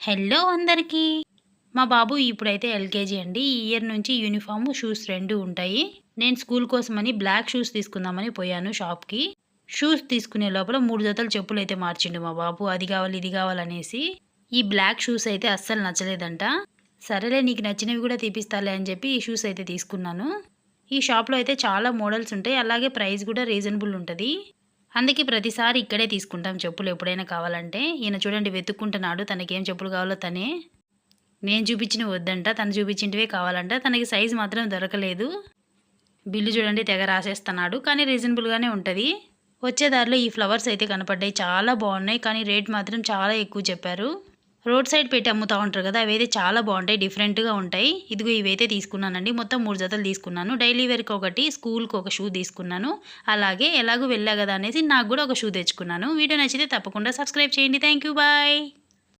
Hello అందరికీ. మా బాబు ఇప్పుడైతే ఎల్కేజీ అండి. ఈ ఇయర్ నుంచి యూనిఫామ్ షూస్ రెండు ఉంటాయి. నేను స్కూల్ కోసమని బ్లాక్ షూస్ తీసుకుందామని పోయాను షాప్కి. షూస్ తీసుకునే లోపల మూడు జతలు చెప్పులు అయితే మార్చిండు మా బాబు. అది కావాలి ఇది కావాలనేసి. ఈ బ్లాక్ షూస్ అయితే అస్సలు నచ్చలేదంట. సరేలే నీకు నచ్చినవి కూడా తీపిస్తాలే అని చెప్పి ఈ షూస్ అయితే తీసుకున్నాను. ఈ షాప్లో అయితే చాలా మోడల్స్ ఉంటాయి. అలాగే ప్రైస్ కూడా రీజనబుల్ ఉంటుంది. అందుకే ప్రతిసారి ఇక్కడే తీసుకుంటాం చెప్పులు ఎప్పుడైనా కావాలంటే. ఈయన చూడండి వెతుక్కుంటున్నాడు తనకేం చెప్పులు కావాలో తనే. నేను చూపించిన వద్దంట తను చూపించినవే కావాలంట తనకి సైజు మాత్రం దొరకలేదు. బిల్లు చూడండి తెగ రాసేస్తున్నాడు కానీ రీజనబుల్గానే ఉంటుంది. వచ్చే దారిలో ఈ ఫ్లవర్స్ అయితే కనపడ్డాయి చాలా బాగున్నాయి కానీ రేట్ మాత్రం చాలా ఎక్కువ చెప్పారు. రోడ్ సైడ్ పెట్టి అమ్ముతూ ఉంటారు కదా అవైతే చాలా బాగుంటాయి డిఫరెంట్గా ఉంటాయి. ఇదిగో ఇవైతే తీసుకున్నానండి. మొత్తం మూడు జతలు తీసుకున్నాను. డైలీ వేర్కి ఒకటి స్కూల్కి ఒక షూ తీసుకున్నాను. అలాగే ఎలాగో వెళ్ళా కదా అనేసి నాకు కూడా ఒక షూ తెచ్చుకున్నాను. వీడియో నచ్చితే తప్పకుండా సబ్స్క్రైబ్ చేయండి. Thank you. బాయ్.